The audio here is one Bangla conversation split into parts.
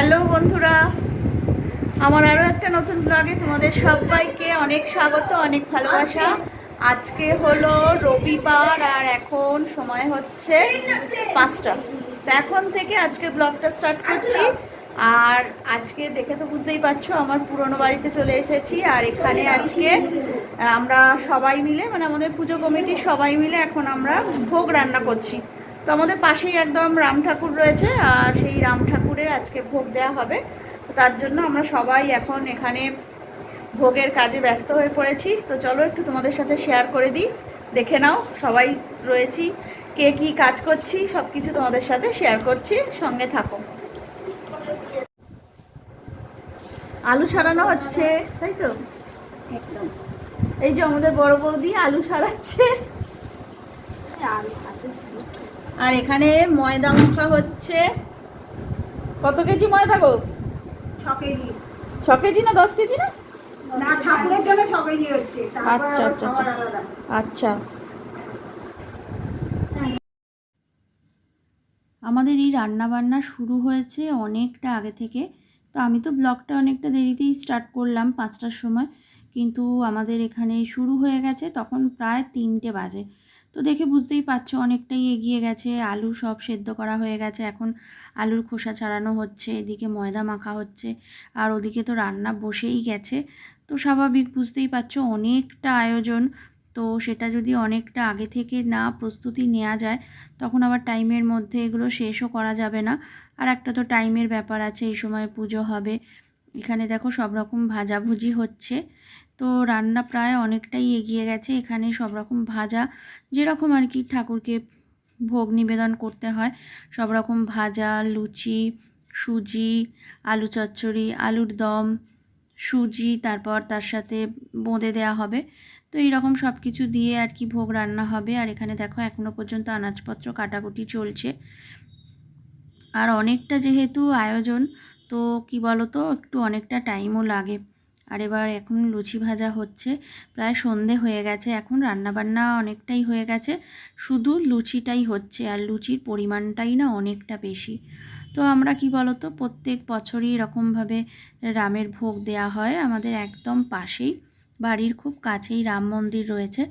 হ্যালো বন্ধুরা, আমার আরও একটা নতুন ব্লগে তোমাদের সবাইকে অনেক স্বাগত, অনেক ভালোবাসা। আজকে হলো রবিবার আর এখন সময় হচ্ছে পাঁচটা। তো এখন থেকে আজকে ব্লগটা স্টার্ট করছি। আর আজকে দেখে তো বুঝতেই পারছ, আমার পুরনো বাড়িতে চলে এসেছি। আর এখানে আজকে আমরা সবাই মিলে মানে আমাদের পুজো কমিটির সবাই মিলে এখন আমরা ভোগ রান্না করছি। তো আমাদের পাশেই একদম রাম ঠাকুর রয়েছে আর সেই রাম ঠাকুরের আজকে ভোগ দেওয়া হবে। তো তার জন্য আমরা সবাই এখন এখানে ভোগের কাজে ব্যস্ত হয়ে পড়েছি। তো চলো একটু তোমাদের সাথে শেয়ার করে দিই। দেখে নাও সবাই রয়েছি। কে কি কাজ করছি সব কিছু তোমাদের সাথে শেয়ার করছি। সঙ্গে থাকো। আলু সারানো হচ্ছে তাই তো? একদম। এই যে আমাদের বড় বৌদি আলু সারাচ্ছে। আলু। আর এখানে ময়দা মাখা হচ্ছে। কত কেজি ময়দা গো? ছ কেজি। ছ কেজি না দশ কেজি না? না ঠাকুরের জন্য ছ কেজি হচ্ছে। আচ্ছা, আচ্ছা, আচ্ছা। আচ্ছা। আমাদের এই রান্না বান্না শুরু হয়েছে অনেকটা আগে থেকে। তো আমি তো ব্লগটা অনেকটা দেরিতেই স্টার্ট করলাম পাঁচটার সময়। কিন্তু আমাদের এখানে শুরু হয়ে গেছে তখন প্রায় তিনটে বাজে। তো দেখে বুঝতেই পারছ অনেকটাই এগিয়ে গেছে। আলু সব সেদ্ধ করা হয়ে গেছে। এখন আলুর খোসা ছাড়ানো হচ্ছে, এদিকে ময়দা মাখা হচ্ছে, আর ওদিকে তো রান্না বসেই গেছে। তো স্বাভাবিক বুঝতেই পারছ অনেকটা আয়োজন। তো সেটা যদি অনেকটা আগে থেকে না প্রস্তুতি নেওয়া যায়, তখন আবার টাইমের মধ্যে এগুলো শেষও করা যাবে না। আর একটা তো টাইমের ব্যাপার আছে, এই সময় পুজো হবে। এখানে দেখো সব রকম ভাজাভুজি হচ্ছে। তো রান্না প্রায় অনেকটাই এগিয়ে গেছে। এখানে সব রকম ভাজা, যেরকম আর কি ঠাকুরকে ভোগ নিবেদন করতে হয়, সব রকম ভাজা, লুচি, সুজি, আলু চচ্চড়ি, আলুর দম, সুজি, তারপর তার সাথে বোঁদে দেওয়া হবে। তো এইরকম সব কিছু দিয়ে আর কি ভোগ রান্না হবে। আর এখানে দেখো এখনও পর্যন্ত আনাজপত্র কাটাকুটি চলছে। আর অনেকটা যেহেতু আয়োজন, তো কি বলো তো একটু অনেকটা টাইমও লাগে। আর এবার এখন লুচি ভাজা হচ্ছে। প্রায় সন্ধে হয়ে গেছে, এখন রান্নাবান্না অনেকটাই হয়ে গেছে। শুধু লুচিটাই হচ্ছে আর লুচির পরিমাণটাই না অনেকটা বেশি। তো আমরা কি তো প্রত্যেক বছরই এরকমভাবে রামের ভোগ দেয়া হয় আমাদের একদম পাশেই। বাড়ির খুব কাছেই রাম মন্দির রয়েছে।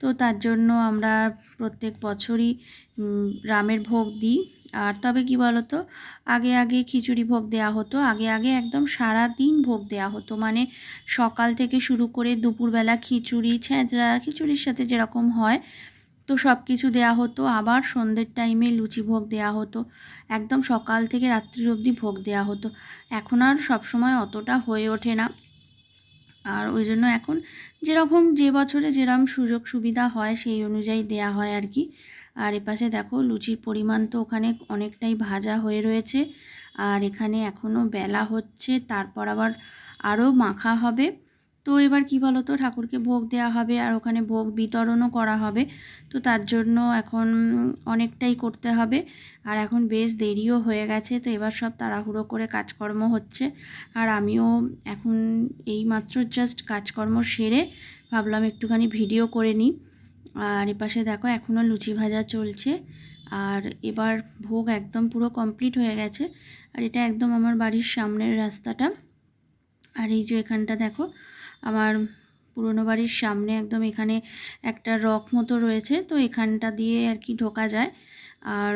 তো তার জন্য আমরা প্রত্যেক বছরই রামের ভোগ দিই। আর তবে কি বলতো, আগে আগে খিচুড়ি ভোগ দেওয়া হতো। আগে আগে একদম সারা দিন ভোগ দেওয়া হতো। মানে সকাল থেকে শুরু করে দুপুরবেলা খিচুড়ি, ছেঁচড়া, খিচুড়ির সাথে যেরকম হয়, তো সব কিছু দেওয়া হতো। আবার সন্ধ্যের টাইমে লুচি ভোগ দেওয়া হতো। একদম সকাল থেকে রাত্রির অবধি ভোগ দেওয়া হতো। এখন আর সবসময় অতটা হয়ে ওঠে না। আর ওই জন্য এখন যেরকম যে বছরে যেরকম সুযোগ সুবিধা হয় সেই অনুযায়ী দেয়া হয় আর কি। আর এপাশে দেখো লুচির পরিমাণ তো ওখানে অনেকটাই ভাজা হয়ে রয়েছে। আর এখানে এখনও বেলা হচ্ছে, তারপর আবার আরও মাখা হবে। তো এবার কি বলো তো ঠাকুরকে ভোগ দেওয়া হবে আর ওখানে ভোগ বিতরণও করা হবে। তো তার জন্য এখন অনেকটাই করতে হবে। আর এখন বেশ দেরিও হয়ে গেছে, তো এবার সব তাড়াহুড়ো করে কাজকর্ম হচ্ছে। আর আমিও এখন এই মাত্র জাস্ট কাজকর্ম সেরে ভাবলাম একটুখানি ভিডিও করে নিই। আর এপাশে দেখো এখনও লুচি ভাজা চলছে। আর এবার ভোগ একদম পুরো কমপ্লিট হয়ে গেছে। আর এটা একদম আমার বাড়ির সামনের রাস্তাটা। আর এই যে এখানটা দেখো আমার পুরনো বাড়ির সামনে একদম এখানে একটা রক মতো রয়েছে, তো এখানটা দিয়ে আর কি ঢোকা যায়। আর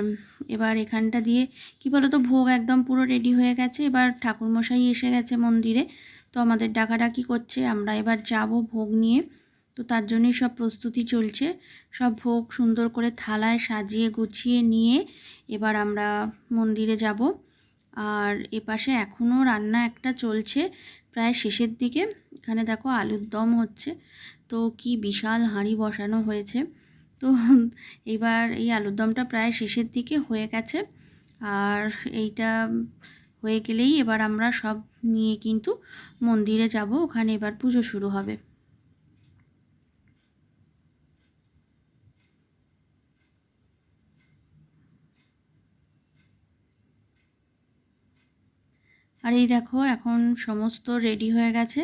এবার এখানটা দিয়ে কি বলো তো ভোগ একদম পুরো রেডি হয়ে গেছে। এবার ঠাকুরমশাই এসে গেছে মন্দিরে, তো আমাদের ডাকাডাকি করছে। আমরা এবার যাব ভোগ নিয়ে, তো তার জন্যই সব প্রস্তুতি চলছে। সব ভোগ সুন্দর করে থালায় সাজিয়ে গুছিয়ে নিয়ে এবার আমরা মন্দিরে যাব। আর এপাশে এখনও রান্না একটা চলছে প্রায় শেষের দিকে, এখানে দেখো আলুর দম হচ্ছে। তো কি বিশাল হাঁড়ি বসানো হয়েছে। তো এবার এই আলুর দমটা প্রায় শেষের দিকে হয়ে গেছে। আর এইটা হয়ে গেলেই এবার আমরা সব নিয়ে কিন্তু মন্দিরে যাব। ওখানে এবার পুজো শুরু হবে। আর এই দেখো, এখন সমস্ত রেডি হয়ে গেছে।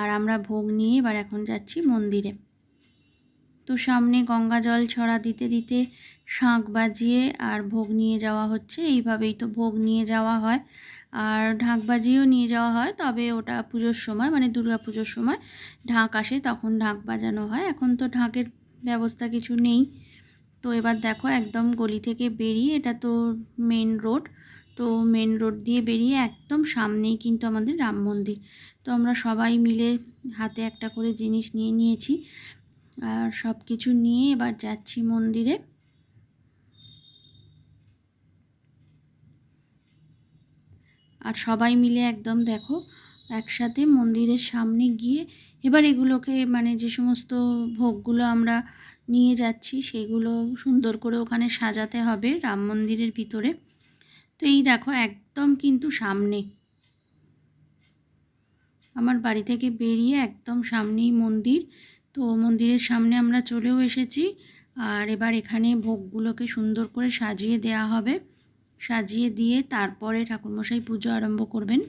আর আমরা ভোগ নিয়ে এবার এখন যাচ্ছি মন্দিরে। তো সামনে গঙ্গা জল ছড়া দিতে দিতে শাঁখ বাজিয়ে আর ভোগ নিয়ে যাওয়া হচ্ছে। এইভাবেই তো ভোগ নিয়ে যাওয়া হয়। আর ঢাক বাজিয়েও নিয়ে যাওয়া হয়, তবে ওটা পুজোর সময় মানে দুর্গা পুজোর সময় ঢাক আসে, তখন ঢাক বাজানো হয়। এখন তো ঢাকের ব্যবস্থা কিছু নেই। তো এবার দেখো, একদম গলি থেকে বেরিয়ে, এটা তো মেন রোড তো মেন রোড দিয়ে বেরিয়ে একদম সামনেই কিন্তু আমাদের রাম মন্দির। তো আমরা সবাই মিলে হাতে একটা করে জিনিস নিয়ে নিয়েছি আর সব কিছু নিয়ে এবার যাচ্ছি মন্দিরে। আর সবাই মিলে একদম দেখো, একসাথে মন্দিরের সামনে গিয়ে এবার এগুলোকে মানে যে সমস্ত ভোগগুলো আমরা নিয়ে যাচ্ছি সেগুলো সুন্দর করে ওখানে সাজাতে হবে রাম মন্দিরের ভিতরে। তো এই দেখো, একদম কিন্তু সামনে। আমার বাড়ি থেকে বেরিয়ে একদম সামনেই মন্দির। তো মন্দিরের সামনে আমরা চলেও এসেছি। আর এবার এখানে ভোগগুলোকে সুন্দর করে সাজিয়ে দেয়া হবে। সাজিয়ে দিয়ে তারপরে ঠাকুরমশাই পুজো আরম্ভ করবেন।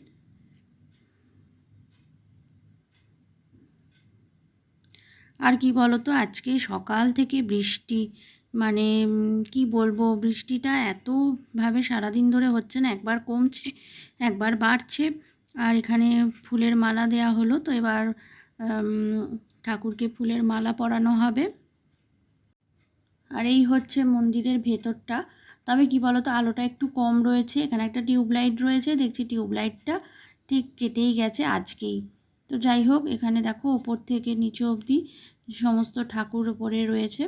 আর কি বলতো, আজকে সকাল থেকে বৃষ্টি। মানে কি বলব, বৃষ্টিটা এতভাবে সারাদিন ধরে হচ্ছে না, একবার কমছে, একবার বাড়ছে। আর এখানে ফুলের মালা দেয়া হলো, তো এবার ঠাকুরকে ফুলের মালা পরানো হবে। আর এই হচ্ছে মন্দিরের ভেতরটা। তবে কি বলতো, আলোটা একটু কম রয়েছে, এখানে একটা টিউবলাইট রয়েছে, দেখছি টিউবলাইটটা ঠিক কেটেই গেছে আজকেই। তো যাই হোক, এখানে দেখো, ওপর থেকে নিচে অবধি সমস্ত ঠাকুর ওপরে রয়েছে।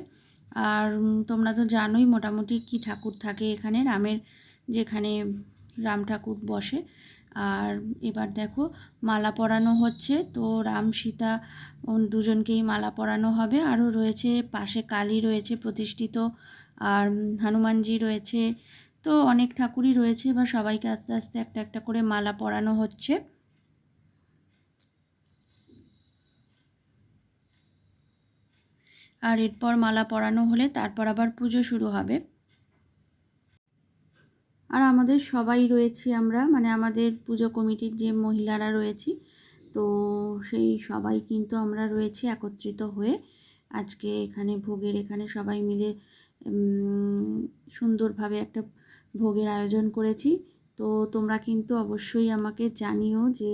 আর তোমরা তো জানোই মোটামুটি কি ঠাকুর থাকে এখানে, রামের যেখানে রাম ঠাকুর বসে। আর এবার দেখো মালা পরানো হচ্ছে, তো রাম, সীতা দুজনকেই মালা পরানো হবে। আরও রয়েছে, পাশে কালী রয়েছে প্রতিষ্ঠিত, আর হনুমানজি রয়েছে। তো অনেক ঠাকুরই রয়েছে, এবার সবাইকে আস্তে আস্তে একটা একটা করে মালা পরানো হচ্ছে। আর এরপর মালা পরানো হলে তারপর আবার পুজো শুরু হবে। আর আমাদের সবাই রয়েছি আমরা মানে আমাদের পুজো কমিটির যে মহিলারা রয়েছি, তো সেই সবাই কিন্তু আমরা রয়েছি একত্রিত হয়ে। আজকে এখানে ভোগের, এখানে সবাই মিলে সুন্দরভাবে একটা ভোগের আয়োজন করেছি। তো তোমরা কিন্তু অবশ্যই আমাকে জানিও যে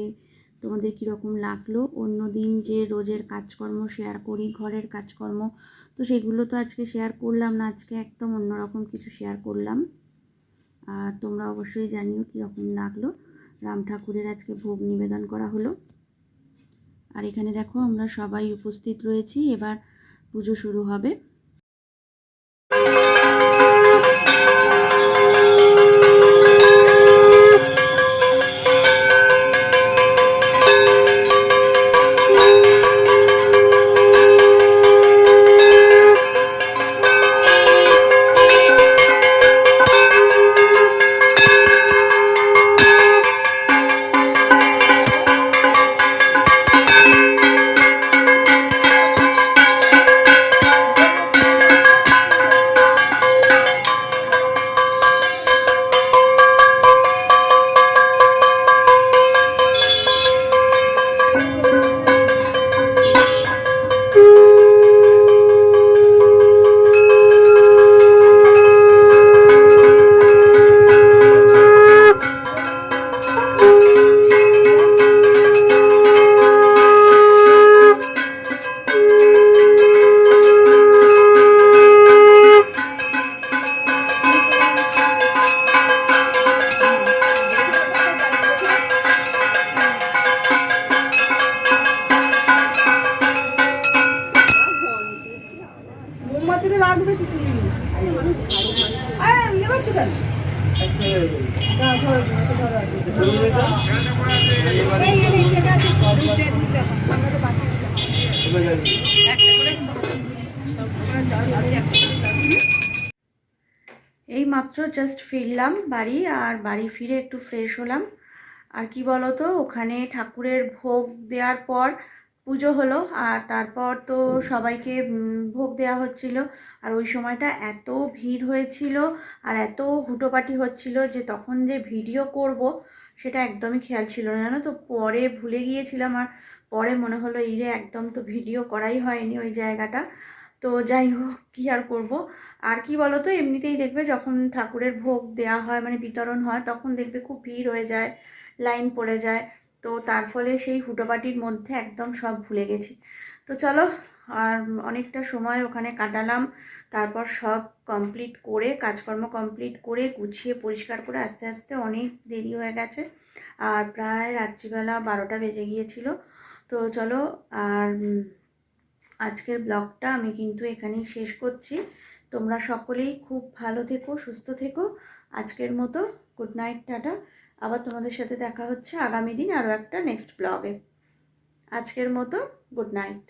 তোমাদের কীরকম লাগল? অন্য দিন যে রোজের কাজকর্ম শেয়ার করি, ঘরের কাজকর্ম, তো সেগুলো তো আজকে শেয়ার করলাম না, আজকে একদম অন্যরকম কিছু শেয়ার করলাম। আর তোমরা অবশ্যই জানিও কীরকম লাগল। রাম ঠাকুরের আজকে ভোগ নিবেদন করা হলো। আর এখানে দেখো, আমরা সবাই উপস্থিত রয়েছি, এবার পুজো শুরু হবে। মাত্র জাস্ট ফিরলাম বাড়ি, আর বাড়ি ফিরে একটু ফ্রেশ হলাম। আর কি বলো তো ওখানে ঠাকুরের ভোগ দেওয়ার পর পুজো হলো, আর তারপর তো সবাইকে ভোগ দেওয়া হচ্ছিল। আর ওই সময়টা এত ভিড় হয়েছিল, আর এত হুটোপাটি হচ্ছিল যে তখন যে ভিডিও করব, সেটা একদমই খেয়াল ছিল না। জানো তো, পরে ভুলে গিয়েছিলাম, আর পরে মনে হলো, ইরে, একদম তো ভিডিও করাই হয়নি ওই জায়গাটা। তো যাই হোক, কী আর করব? আর কি বলো তো এমনিতেই দেখবে যখন ঠাকুরের ভোগ দেওয়া হয় মানে বিতরণ হয়, তখন দেখবে খুব ভিড় হয়ে যায়, লাইন পড়ে যায়। তো তার ফলে সেই হুটোপাটির মধ্যে একদম সব ভুলে গেছি। তো চলো, আর অনেকটা সময় ওখানে কাটালাম। তারপর সব কমপ্লিট করে, কাজকর্ম কমপ্লিট করে, গুছিয়ে পরিষ্কার করে আস্তে আস্তে অনেক দেরি হয়ে গেছে। আর প্রায় রাত্রিবেলা বারোটা বেজে গিয়েছিল। তো চলো, আর আজকের ব্লগটা আমি কিন্তু এখানেই শেষ করছি। তোমরা সকলেই খুব ভালো থেকো, সুস্থ থেকো। আজকের মতো গুড নাইট, টাটা। আবার তোমাদের সাথে দেখা হচ্ছে আগামী দিন আরও একটা নেক্সট ব্লগে। আজকের মতো গুড নাইট।